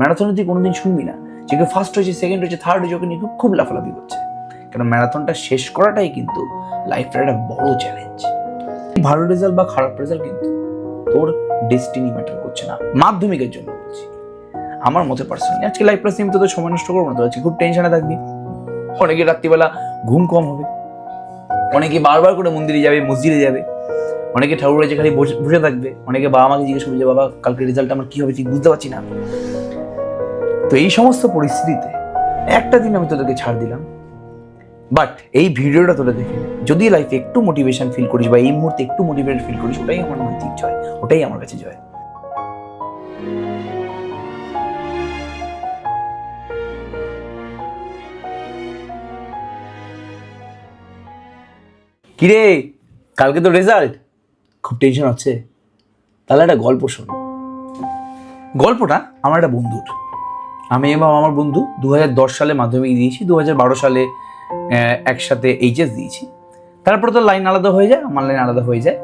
ম্যারাথনে তুই কোনোদিন শুনবি না। যে কেউ ফার্স্ট হয়েছে সেকেন্ড হয়েছে থার্ড হয়েছে ওকে নিয়ে খুব- লাফালাফি করছে। কারণ ম্যারাথনটা শেষ করাটাই কিন্তু লাইফের একটা বড় চ্যালেঞ্জ ভালো রেজাল্ট বা খারাপ রেজাল্ট কিন্তু তোর ডেস্টিনি ম্যাটার করছে না, মাধ্যমিকের জন্য বলছি। আমার মতে পার্সোনালি আজকে লাইফ প্লাস তো সময় নষ্ট করব না তো আজকে খুব টেনশনে থাকবি। অনেকে রাত্রিবেলা ঘুম কম হবে। অনেকে বারবার করে মন্দিরে যাবে, মসজিদে যাবে। অনেকে ঠাকুরের যেখানে বসে বসে থাকবে। অনেকে বাবা মাকে জিজ্ঞেস করবে যে, বাবা, কালকে রেজাল্ট আমার কী হবে? ঠিক বুঝতে পারছি না তো এই সমস্ত পরিস্থিতিতে একটা দিন আমি তোদেরকে ছাড় দিলাম। বাট এই ভিডিওটা তোরা দেখে যদি লাইফে একটু মোটিভেশন ফিল করিস বা এই মুহূর্তে একটু মোটিভেটেড ফিল করিস, ওটাই আমার নৈতিক জয়। ওটাই আমার কাছে জয়। কিরে, কালকে তো রেজাল্ট খুব টেনশন হচ্ছে। তাহলে একটা গল্প শোন। গল্পটা আমার একটা বন্ধুর। আমি এবং আমার বন্ধু দু হাজার দশ সালে মাধ্যমিক দিয়েছি দু হাজার বারো সালে একসাথে এইচএস দিয়েছি। তারপরে তো লাইন আলাদা হয়ে যায়, আমার লাইন আলাদা হয়ে যায়।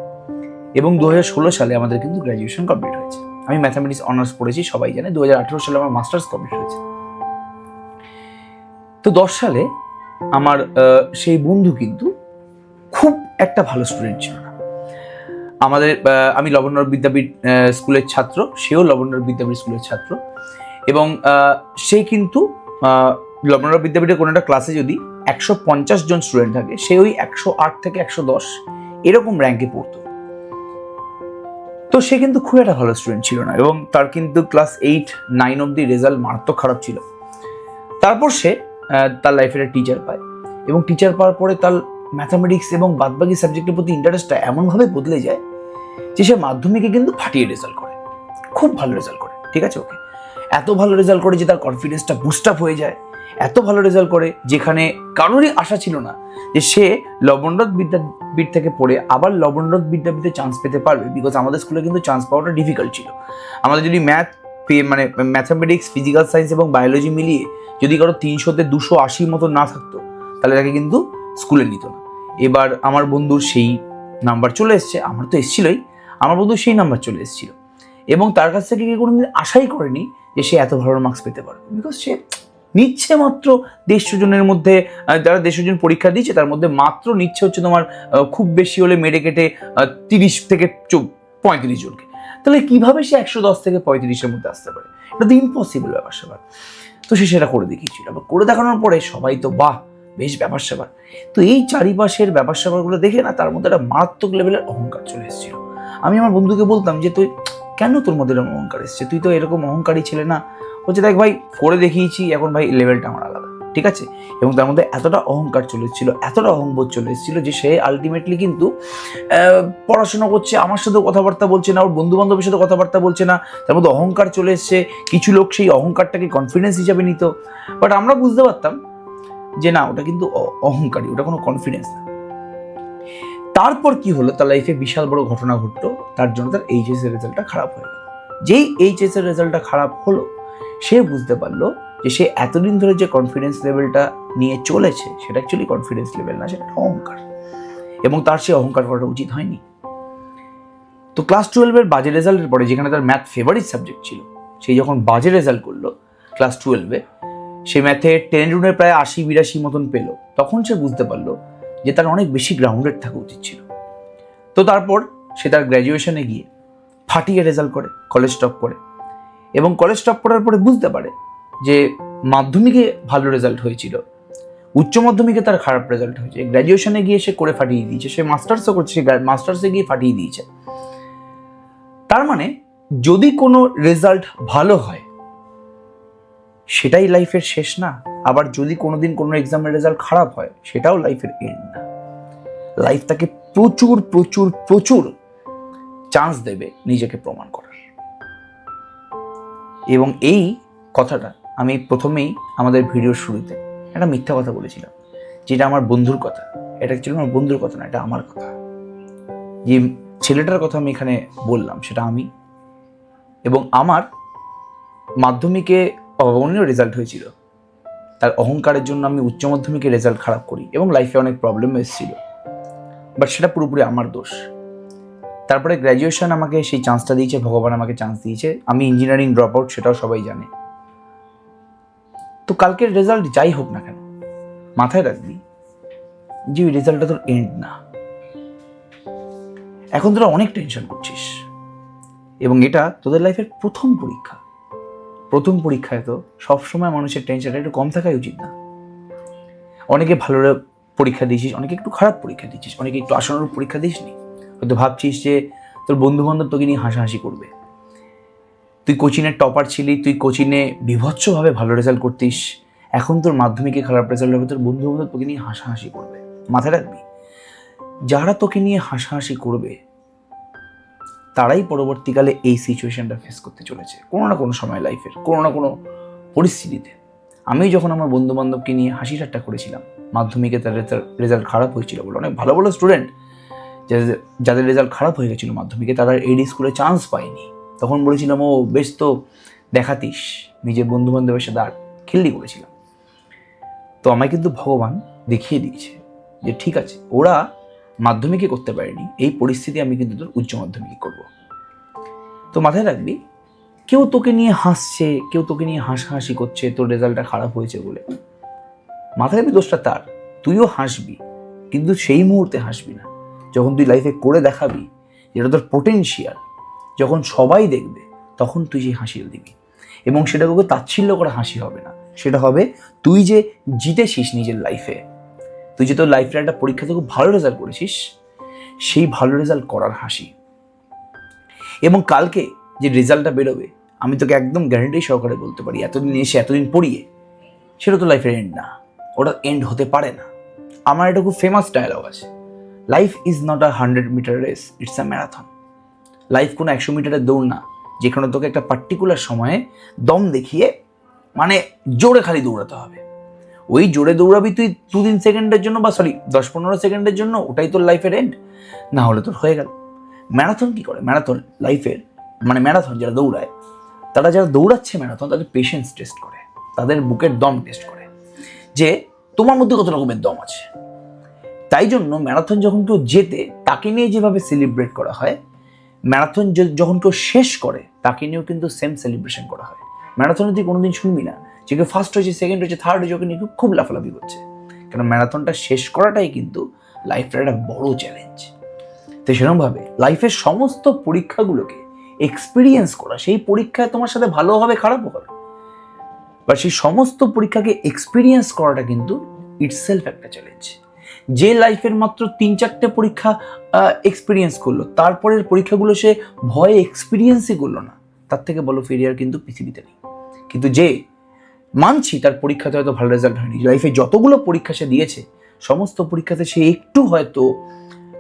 এবং দু হাজার ষোলো সালে আমাদের কিন্তু গ্র্যাজুয়েশন কমপ্লিট হয়েছে। আমি ম্যাথামেটিক্স অনার্স পড়েছি, সবাই জানে। দু হাজার আঠেরো সালে আমার মাস্টার্স কমপ্লিট হয়েছে। তো দশ সালে আমার সেই বন্ধু কিন্তু খুব একটা ভালো স্টুডেন্ট ছিল না। আমাদের আমি লবণর বিদ্যাপীঠ স্কুলের ছাত্র, সেও লবণর বিদ্যাপীঠ স্কুলের ছাত্র। এবং আহ, সে কিন্তু লবণর বিদ্যাপীঠের কোনো একটা ক্লাসে যদি একশো পঞ্চাশ জন স্টুডেন্ট থাকে সে ওই একশো আট থেকে একশো দশ এরকম র্যাঙ্কে পড়তো। তো সে কিন্তু খুব একটা ভালো স্টুডেন্ট ছিল না এবং তার কিন্তু ক্লাস এইট নাইন অব্দি রেজাল্ট মারাত্মক খারাপ ছিল। তারপর সে তার লাইফের টিচার পায় এবং টিচার পাওয়ার পরে তার ম্যাথামেটিক্স এবং বাদবাকি সাবজেক্টের প্রতি ইন্টারেস্টটা এমনভাবে বদলে যায় যে সে মাধ্যমিকে কিন্তু ফাটিয়ে রেজাল্ট করে। খুব ভালো রেজাল্ট করে ঠিক আছে ওকে? এত ভালো রেজাল্ট করে যে তার কনফিডেন্সটা বুস্ট আপ হয়ে যায়, এত ভালো রেজাল্ট করে যেখানে কারোরই আশা ছিল না যে সে লবণরথ বিদ্যাপীঠ থেকে পড়ে আবার লবণরথ বিদ্যাপীঠে চান্স পেতে পারবে বিকজ আমাদের স্কুলে কিন্তু চান্স পাওয়াটা ডিফিকাল্ট ছিল। আমাদের যদি ম্যাথ মানে ম্যাথামেটিক্স ফিজিক্যাল সায়েন্স এবং বায়োলজি মিলিয়ে যদি কারও তিনশোতে দুশো আশির মতো না থাকতো, তাহলে তাকে কিন্তু স্কুলে নিত না। এবার আমার বন্ধুর সেই নাম্বার চলে এসছে, আমার তো এসেছিলই, আমার বন্ধু সেই নাম্বার চলে এসেছিল। এবং তার কাছ থেকে কেউ কোনোদিন আশাই করেনি যে সে এত ভালো মার্কস পেতে পারবে। বিকজ সে নিচ্ছে মাত্র দেড়শো জনের মধ্যে যারা দেড়শো জন পরীক্ষা দিচ্ছে তার মধ্যে মাত্র নিচ্ছে হচ্ছে তোমার খুব বেশি হলে মেরে কেটে তিরিশ থেকে পঁয়ত্রিশ জনকে। তাহলে কীভাবে সে একশো দশ থেকে পঁয়ত্রিশের মধ্যে আসতে পারে? এটা তো ইম্পসিবল ব্যাপার স্যাপার তো সে সেটা করে দেখিয়েছিল আবার করে দেখানোর পরে সবাই তো বাহ, বেশ ব্যাপার স্যাপার তো এই চারিপাশের ব্যাপার স্যাপারগুলো দেখে না, তার মধ্যে একটা মারাত্মক লেভেলের অহংকার চলে এসেছিল। আমি আমার বন্ধুকে বলতাম যে, তুই কেন তোর মধ্যে এরকম অহংকার এসছে? তুই তো এরকম অহংকারী ছেলে না। বলছে, দেখ ভাই, করে দেখিয়েছি, এখন ভাই লেভেলটা আমার আলাদা। ঠিক আছে? এবং তার মধ্যে এতটা অহংকার চলে এসেছিল, এতটা অহংবোধ চলে এসেছিল যে সে আলটিমেটলি কিন্তু পড়াশোনা করছে, আমার সাথে কথাবার্তা বলছে না, ওর বন্ধু বান্ধবের সাথে কথাবার্তা বলছে না। তার মধ্যে অহংকার চলে এসছে, কিছু লোক সেই অহংকারটাকে কনফিডেন্স হিসাবে নিত। বাট আমরা বুঝতে পারতাম যে না, ওটা কিন্তু অহংকারী, ওটা কোনো কনফিডেন্স না। তারপর কি হলো? তার লাইফে বিশাল বড় ঘটনা ঘটলো। তার জন্য তার এইচএস এর রেজাল্টটা খারাপ হয়ে গেল। যেই এইচএস এর রেজাল্টটা খারাপ হলো, সে বুঝতে পারল যে সে এতদিন ধরে যে কনফিডেন্স লেভেলটা নিয়ে চলেছে, সেটা অ্যাকচুয়ালি কনফিডেন্স লেভেল না, সেটা অহংকার। এবং তার সে অহংকার করাটা উচিত হয়নি। তো ক্লাস টুয়েলভের বাজে রেজাল্টের পরে যেখানে তার ম্যাথ ফেভারিট সাবজেক্ট ছিল, সে যখন বাজে রেজাল্ট করল ক্লাস টুয়েলভে সে ম্যাথে টেন রুনের প্রায় আশি, বিরাশি মতন পেল। তখন সে বুঝতে পারল যে তার অনেক বেশি গ্রাউন্ডেড থাকা উচিত ছিল। তো তারপর সে তার গ্র্যাজুয়েশনে গিয়ে ফাটিয়ে রেজাল্ট করে কলেজ টপ করে। এবং কলেজ টপ করার পরে বুঝতে পারে যে মাধ্যমিকে ভালো রেজাল্ট হয়েছিল, উচ্চ মাধ্যমিকে তার খারাপ রেজাল্ট হয়েছে। গ্র্যাজুয়েশনে গিয়ে সে করে ফাটিয়ে দিয়েছে, সে মাস্টার্সও করছে মাস্টার্সে গিয়ে ফাটিয়ে দিয়েছে। তার মানে যদি কোনো রেজাল্ট ভালো হয়, সেটাই লাইফের শেষ না? আবার যদি কোনোদিন কোনো এক্সামের রেজাল্ট খারাপ হয়, সেটাও লাইফের এন্ড না। লাইফ তাকে প্রচুর প্রচুর প্রচুর চান্স দেবে নিজেকে প্রমাণ করার। এবং এই কথাটা আমি প্রথমেই আমাদের ভিডিওর শুরুতে একটা মিথ্যা কথা বলেছিলাম, যেটা আমার বন্ধুর কথা। এটা অ্যাকচুয়ালি আমার বন্ধুর কথা না, এটা আমার কথা। যে ছেলেটার কথা আমি এখানে বললাম, সেটা আমি। এবং আমার মাধ্যমিকে অভাবনীয় রেজাল্ট হয়েছিল। তার অহংকারের জন্য আমি উচ্চ মাধ্যমিকে রেজাল্ট খারাপ করি এবং লাইফে অনেক প্রবলেম এসেছিল। বাট সেটা পুরোপুরি আমার দোষ। তারপরে গ্র্যাজুয়েশন আমাকে সেই চান্সটা দিয়েছে, ভগবান আমাকে চান্স দিয়েছে। আমি ইঞ্জিনিয়ারিং ড্রপ আউট সেটাও সবাই জানে। তো কালকের রেজাল্ট যাই হোক না কেন, মাথায় রাখবি যে ওই রেজাল্টটা তোর এন্ড না। এখন তোরা অনেক টেনশন করছিস। এবং এটা তোদের লাইফের প্রথম পরীক্ষা। প্রথম পরীক্ষায় তো সবসময় মানুষের টেনশনটা একটু কম থাকাই উচিত না। অনেকে ভালো পরীক্ষা দিয়েছিস, অনেকে একটু খারাপ পরীক্ষা দিয়েছিস, অনেকে একটু আশানুরূপ পরীক্ষা দিসনি। হয়তো ভাবছিস যে তোর বন্ধু বান্ধব তোকে নিয়ে হাসাহাসি করবে। তুই কোচিনের টপার ছিলি, তুই কোচিনে বিভৎসভাবে ভালো রেজাল্ট করতিস। এখন তোর মাধ্যমিকে খারাপ রেজাল্ট হবে, তোর বন্ধু বান্ধব তোকে নিয়ে হাসাহাসি করবে। মাথায় রাখবি, যারা তোকে নিয়ে হাসাহাসি করবে তারাই পরবর্তীকালে এই সিচুয়েশানটা ফেস করতে চলেছে, কোনো না কোনো সময় লাইফের কোনো না কোনো পরিস্থিতিতে। আমি যখন আমার বন্ধু বান্ধবকে নিয়ে হাসি ঠাট্টা করেছিলাম, মাধ্যমিকে তার রেজাল্ট খারাপ হয়েছিল বলে, অনেক ভালো ভালো স্টুডেন্ট যাদের রেজাল্ট খারাপ হয়ে গেছিল মাধ্যমিকে, তারা এইডি স্কুলে চান্স পায়নি। তখন বলেছিলাম, ও, বেশ তো, দেখাতিস। নিজের বন্ধু বান্ধবের সাথে আর খেললি করেছিলাম। তো আমায় কিন্তু ভগবান দেখিয়ে দিয়েছে যে, ঠিক আছে, ওরা মাধ্যমিকে করতে পারিনি। এই পরিস্থিতি আমি কিন্তু তোর উচ্চ মাধ্যমিকে করব। তো মাথায় রাখবি, কেউ তোকে নিয়ে হাসছে, কেউ তোকে নিয়ে হাসাহাসি করছে, তোর রেজাল্টটা খারাপ হয়েছে বলে। মাথায় রাখবি দোষটা তার, তুইও হাসবি, কিন্তু সেই মুহূর্তে হাসবি না। যখন তুই লাইফে করে দেখাবি যেটা তোর পোটেনশিয়াল যখন সবাই দেখবে, তখন তুই সেই হাসিটা দিবি। এবং সেটা কাউকে তাচ্ছিল্য করে হাসি হবে না। সেটা হবে, তুই যে জিতেছিস নিজের লাইফে তুই যে তোর লাইফের একটা পরীক্ষাতে খুব ভালো রেজাল্ট করেছিস, সেই ভালো রেজাল্ট করার হাসি। এবং কালকে যে রেজাল্টটা বেরোবে, আমি তোকে একদম গ্যারেন্টি সহকারে বলতে পারি, এতদিন এসে, এতদিন পড়িয়ে, সেটা তো লাইফের এন্ড না। ওটা এন্ড হতে পারে না। আমার একটা খুব ফেমাস ডায়লগ আছে। Life is not a hundred metre race it's a marathon life কোনো একশো মিটারের দৌড় না, যেখানে তোকে একটা পার্টিকুলার সময়ে দম দেখিয়ে মানে জোরে খালি দৌড়াতে হবে। ওই জোরে দৌড়াবি তুই দু তিন সেকেন্ডের জন্য বা সরি দশ পনেরো সেকেন্ডের জন্য, ওটাই তোর লাইফের এন্ড না হলে তোর হয়ে গেল। ম্যারাথন কি করে? ম্যারাথন লাইফের মানে ম্যারাথন যারা দৌড়ায়, তারা যারা দৌড়াচ্ছে ম্যারাথন তাদের পেশেন্স টেস্ট করে, তাদের বুকের দম টেস্ট করে। যে তোমার মধ্যে কত রকমের দম আছে? তাই জন্য ম্যারাথন যখন কেউ জেতে, তাকে নিয়ে যেভাবে সেলিব্রেট করা হয় ম্যারাথন যখন কেউ শেষ করে, তাকে নিয়েও কিন্তু সেম সেলিব্রেশন করা হয়। ম্যারাথনে তুই কোনোদিন শুনবি না। যে কেউ ফার্স্ট হয়েছে সেকেন্ড হয়েছে থার্ড হয়েছে, ওকে নিয়ে খুব লাফালাফি করছে। কারণ ম্যারাথনটা শেষ করাটাই কিন্তু লাইফের একটা বড় চ্যালেঞ্জ তো সেরকমভাবে লাইফের সমস্ত পরীক্ষাগুলোকে এক্সপিরিয়েন্স করা, সেই পরীক্ষায় তোমার সাথে ভালো হবে, খারাপও হবে, বা সেই সমস্ত পরীক্ষাকে এক্সপিরিয়েন্স করাটা কিন্তু ইটসেলফ একটা চ্যালেঞ্জ যে লাইফের মাত্র তিন চারটে পরীক্ষা এক্সপিরিয়েন্স করল, তারপরের পরীক্ষাগুলো সে ভয়ে এক্সপিরিয়েন্সই করল না, তার থেকে বলো ফেরিয়ার কিন্তু পৃথিবীতে নেই। কিন্তু যে মানছি, তার পরীক্ষাতে হয়তো ভালো রেজাল্ট হয়নি। লাইফে যতগুলো পরীক্ষা সে দিয়েছে, সমস্ত পরীক্ষাতে সে একটু হয়তো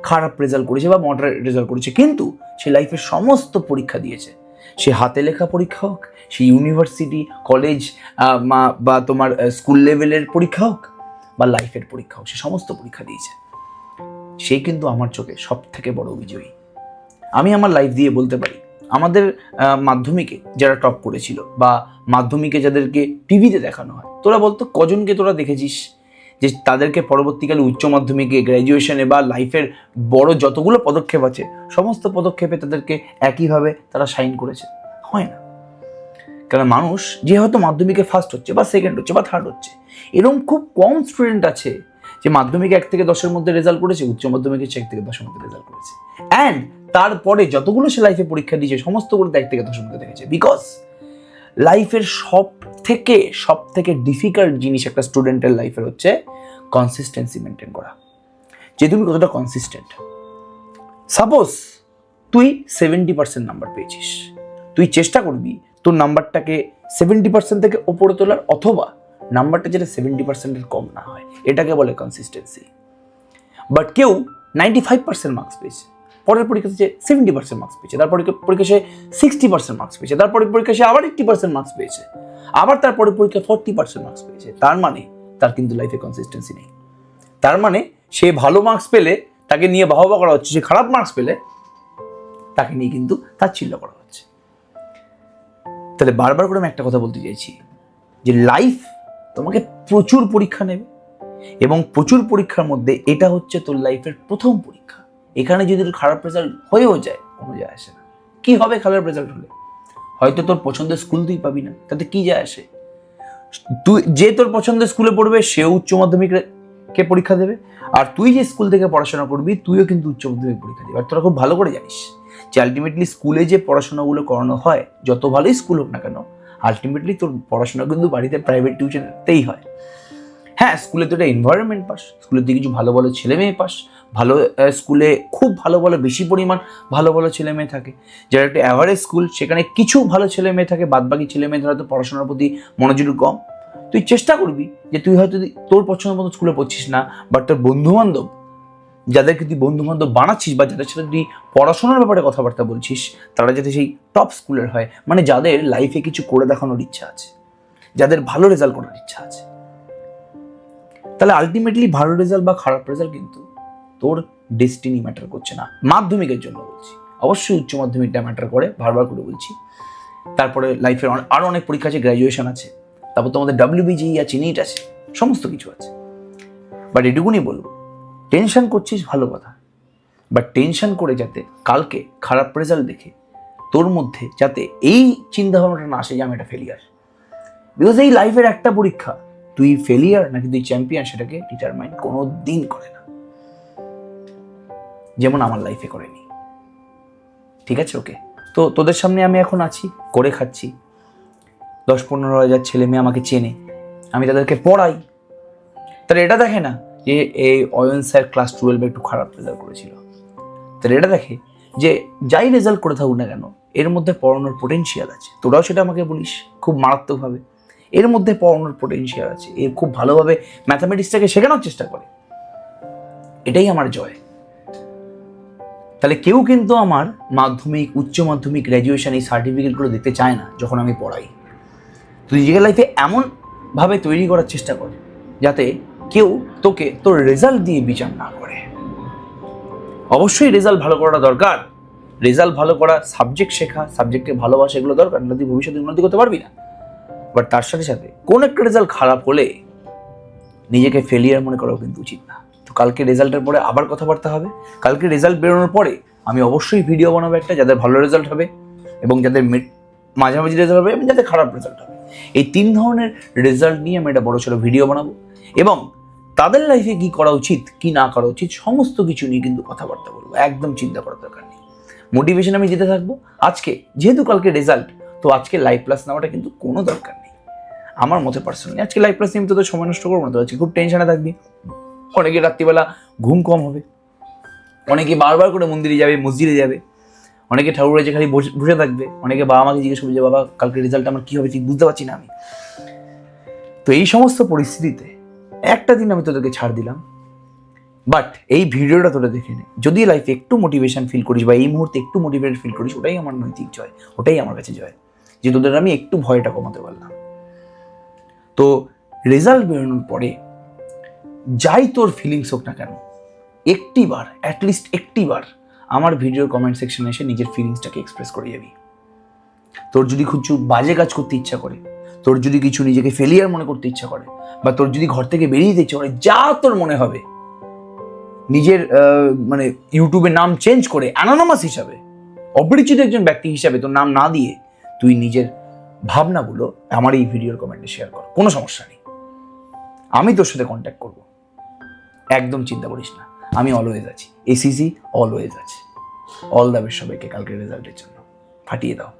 খারাপ রেজাল্ট করেছে বা মডারেট রেজাল্ট করেছে, কিন্তু সে লাইফের সমস্ত পরীক্ষা দিয়েছে। সে হাতে লেখা পরীক্ষা হোক, সে ইউনিভার্সিটি কলেজ বা তোমার স্কুল লেভেলের পরীক্ষা হোক, বা লাইফের পরীক্ষা হোক, সে সমস্ত পরীক্ষা দিয়েছে। সে কিন্তু আমার চোখে সব থেকে বড় বিজয়ী। আমি আমার লাইফ দিয়ে বলতে পারি আমাদের মাধ্যমিকে যারা টপ করেছিল বা মাধ্যমিকে যাদেরকে টিভিতে দেখানো হয়, তোরা বলতো কজনকে তোরা দেখেছিস? যে তাদেরকে পরবর্তীকালে উচ্চ মাধ্যমিকে গ্র্যাজুয়েশনে বা লাইফের বড় যতগুলো পদক্ষেপ আছে, সমস্ত পদক্ষেপে তাদেরকে একইভাবে তারা সাইন করেছে। হয় না। কারণ মানুষ যে হয়তো মাধ্যমিকে ফার্স্ট হচ্ছে বা সেকেন্ড হচ্ছে বা থার্ড হচ্ছে এরকম খুব কম স্টুডেন্ট আছে যে মাধ্যমিকে এক থেকে দশের মধ্যে রেজাল্ট করেছে, উচ্চ মাধ্যমিকে এক থেকে দশের মধ্যে রেজাল্ট করেছে। অ্যান্ড তারপরে যতগুলো সে লাইফে পরীক্ষা দিয়েছে, সমস্তগুলো এক থেকে মধ্যে দেখেছে। বিকজ লাইফের সব থেকে সব থেকে ডিফিকাল্ট জিনিস একটা স্টুডেন্টের লাইফের হচ্ছে কনসিস্টেন্সি মেনটেন করা। যে তুমি কতটা কনসিস্টেন্ট সাপোজ তুই সেভেন্টি পার্সেন্ট নাম্বার পেয়েছিস। তুই চেষ্টা করবি তোর নাম্বারটাকে সেভেন্টি পার্সেন্ট থেকে ওপরে তোলার, অথবা নাম্বারটা যেটা সেভেন্টি পার্সেন্টের কম না হয়, এটাকে বলে কনসিস্টেন্সি বাট কেউ নাইনটি ফাইভ পার্সেন্ট মার্কস পেয়েছে। পরের পরীক্ষাতে সে সেভেন্টি পার্সেন্ট মার্কস পেয়েছে, তারপরে পরীক্ষা সে সিক্সটি পার্সেন্ট মার্কস পেয়েছে, তারপরে পরীক্ষা সে আবার এইট্টি পার্সেন্ট মার্কস পেয়েছে, আবার তারপরে পরীক্ষা ফোর্টি পার্সেন্ট মার্কস পেয়েছে, তার মানে তার কিন্তু লাইফে কনসিস্টেন্সি নেই। তার মানে সে ভালো মার্কস পেলে, তাকে নিয়ে বাহবা করা হচ্ছে, সে খারাপ মার্কস পেলে, তাকে নিয়ে কিন্তু তাচ্ছিল্য করা হচ্ছে। তাহলে বারবার করে আমি একটা কথা বলতে চাইছি, যে লাইফ তোমাকে প্রচুর পরীক্ষা নেবে এবং প্রচুর পরীক্ষার মধ্যে এটা হচ্ছে তোর লাইফের প্রথম পরীক্ষা। এখানে যদি খারাপ রেজাল্ট হয়েও যায়, কোনো যায় আসে না। কি হবে খারাপ রেজাল্ট হলে? হয়তো তোর পছন্দের স্কুল তুই পাবি না, তাতে কি যায় আসে? তুই, যে তোর পছন্দের স্কুলে পড়বে, সেও উচ্চ মাধ্যমিক কে পরীক্ষা দেবে? আর তুই যে স্কুল থেকে পড়াশোনা করবি, তুইও কিন্তু উচ্চ মাধ্যমিক পরীক্ষা দিবি। আর তোরা খুব ভালো করে জানিস যে আলটিমেটলি স্কুলে যে পড়াশোনাগুলো করানো হয়, যত ভালোই স্কুল হোক না কেন আলটিমেটলি তোর পড়াশোনা কিন্তু বাড়িতে প্রাইভেট টিউশনতেই হয়। হ্যাঁ স্কুলে তো একটা এনভায়রনমেন্ট পাস স্কুলের দিকে কিছু ভালো ভালো ছেলে মেয়ে পাস ভালো স্কুলে খুব ভালো ভালো, বেশি পরিমাণ ভালো ভালো ছেলে মেয়ে থাকে। যারা একটা অ্যাভারেজ স্কুল সেখানে কিছু ভালো ছেলে মেয়ে থাকে। বাদ বাকি ছেলে মেয়েদের হয়তো পড়াশোনার প্রতি মনোযোগ কম। তুই চেষ্টা করবি যে তুই হয়তো তোর পছন্দ মতো স্কুলে পড়ছিস না বাট তোর বন্ধু বান্ধব যাদেরকে তুই বন্ধু বান্ধব বানাচ্ছিস বা যাদের সাথে তুই পড়াশোনার ব্যাপারে কথাবার্তা বলছিস, তারা যাতে সেই টপ স্কুলের হয়। মানে যাদের লাইফে কিছু করে দেখানোর ইচ্ছা আছে, যাদের ভালো রেজাল্ট করার ইচ্ছা আছে। তাহলে আলটিমেটলি ভালো রেজাল্ট বা খারাপ রেজাল্ট কিন্তু তোর ডেস্টিনি ম্যাটার করছে না। মাধ্যমিকের জন্য বলছি। অবশ্যই উচ্চ মাধ্যমিকটা ম্যাটার করে, বারবার করে বলছি। তারপরে লাইফের আরও অনেক পরীক্ষা আছে গ্র্যাজুয়েশন আছে। তারপর তোমাদের ডাব্লিউবিজি আছে নিট আছে, সমস্ত কিছু আছে। বাট এটুকুনি বলব টেনশন করছিস ভালো কথা। বাট টেনশন করে যাতে কালকে খারাপ রেজাল্ট দেখে তোর মধ্যে যাতে এই চিন্তা ভাবনাটা না আসে যে আমি একটা ফেলিয়ার বিকজ এই লাইফের একটা পরীক্ষা তুই ফেলিয়ার নাকি তুই চ্যাম্পিয়ন সেটাকে ডিটারমাইন কোনো দিন করে না। যেমন আমার লাইফে করেনি। ঠিক আছে ওকে তো তোদের সামনে আমি এখন আছি, করে খাচ্ছি। দশ পনেরো হাজার ছেলে মেয়ে আমাকে চেনে। আমি তাদেরকে পড়াই। তাহলে এটা দেখে না যে এই অয়ন স্যার ক্লাস টুয়েলভে একটু খারাপ রেজাল্ট করেছিল। তাহলে এটা দেখে যে যাই রেজাল্ট করে থাকুক না কেন, এর মধ্যে পড়ানোর পোটেনশিয়াল আছে। তোরাও সেটা আমাকে বলিস, খুব মারাত্মকভাবে। এর মধ্যে পড়ানোর পোটেনশিয়াল আছে। এ খুব ভালোভাবে ম্যাথামেটিক্সটাকে শেখানোর চেষ্টা করে। এটাই আমার জয়। তাহলে কেউ কিন্তু আমার মাধ্যমিক, উচ্চ মাধ্যমিক গ্র্যাজুয়েশন এই সার্টিফিকেটগুলো দেখতে চায় না যখন আমি পড়াই। তুই নিজের লাইফে এমনভাবে তৈরি করার চেষ্টা কর, যাতে কেউ তোকে তোর রেজাল্ট দিয়ে বিচার না করে। অবশ্যই রেজাল্ট ভালো করাটা দরকার। রেজাল্ট ভালো করা সাবজেক্ট শেখা সাবজেক্টকে ভালোবাসা এগুলো দরকার না তুই ভবিষ্যতে উন্নতি করতে পারবি না। বাট তার সাথে সাথে কোন একটা রেজাল্ট খারাপ হলে নিজেকে ফেলিয়ার মনে করাও কিন্তু উচিত না। তো কালকে রেজাল্টের পরে আবার কথাবার্তা হবে। কালকে রেজাল্ট বেরোনোর পরে আমি অবশ্যই ভিডিও বানাবো একটা, যাদের ভালো রেজাল্ট হবে এবং যাদের মাঝামাঝি রেজাল্ট হবে এবং যাদের খারাপ রেজাল্ট হবে। এই তিন ধরনের রেজাল্ট নিয়ে আমি একটা বড় ছোট ভিডিও বানাবো এবং তাদের লাইফে কি করা উচিত, কি না করা উচিত, সমস্ত কিছু নিয়ে কিন্তু কথাবার্তা বলব। একদম চিন্তা করার দরকার নেই। মোটিভেশন আমি দিতে থাকব। আজকে, যেহেতু কালকে রেজাল্ট তো আজকে লাইভ প্লাস নেওয়াটা কিন্তু কোনো দরকার আমার মতে পার্সোনালি আজকে লাইভ প্লাস নিয়ে তোদের সময় নষ্ট করব না তো আজকে খুব টেনশনে থাকবি। অনেকে রাত্রিবেলা ঘুম কম হবে। অনেকে বারবার করে মন্দিরে যাবে, মসজিদে যাবে। অনেকে ঠাকুরের যে খালি বসে থাকবে। অনেকে বাবা মাকে জিজ্ঞেস করবে যে, বাবা, কালকে রেজাল্ট আমার কী হবে, ঠিক বুঝতে পারছি না আমি। তো এই সমস্ত পরিস্থিতিতে একটা দিন আমি তোদেরকে ছাড় দিলাম। বাট এই ভিডিওটা তোরা দেখে নে। যদি লাইফে একটু মোটিভেশন ফিল করিস বা এই মুহূর্তে একটু মোটিভেটেড ফিল করিস, ওটাই আমার নৈতিক জয়, ওটাই আমার কাছে জয়। যে তোদের আমি একটু ভয়টা কমাতে পারলাম। তো রেজাল্ট বেরোনোর পরে যাই তোর ফিলিংস হোক না কেন একটিবার অ্যাটলিস্ট একটিবার আমার ভিডিওর কমেন্ট সেকশনে এসে নিজের ফিলিংসটাকে এক্সপ্রেস করে যাবি তোর যদি কিছু বাজে কাজ করতে ইচ্ছা করে, তোর যদি কিছু নিজেকে ফেলিয়ার মনে করতে ইচ্ছা করে, বা তোর যদি ঘর থেকে বেরিয়ে যেতে ইচ্ছা করে, যা তোর মনে হবে, নিজের মানে ইউটিউবে নাম চেঞ্জ করে অ্যানোনামাস হিসাবে, অপরিচিত একজন ব্যক্তি হিসাবে তোর নাম না দিয়ে তুই নিজের ভাবনাগুলো আমার এই ভিডিওর কমেন্টে শেয়ার কর। কোনো সমস্যা নেই। আমি তোর সাথে কন্ট্যাক্ট করব। একদম চিন্তা করিস না। আমি অলওয়েজ আছি। এসিসি অলওয়েজ আছে। অল দ্য বেস্ট সবাইকে কালকের রেজাল্টের জন্য। ফাটিয়ে দাও।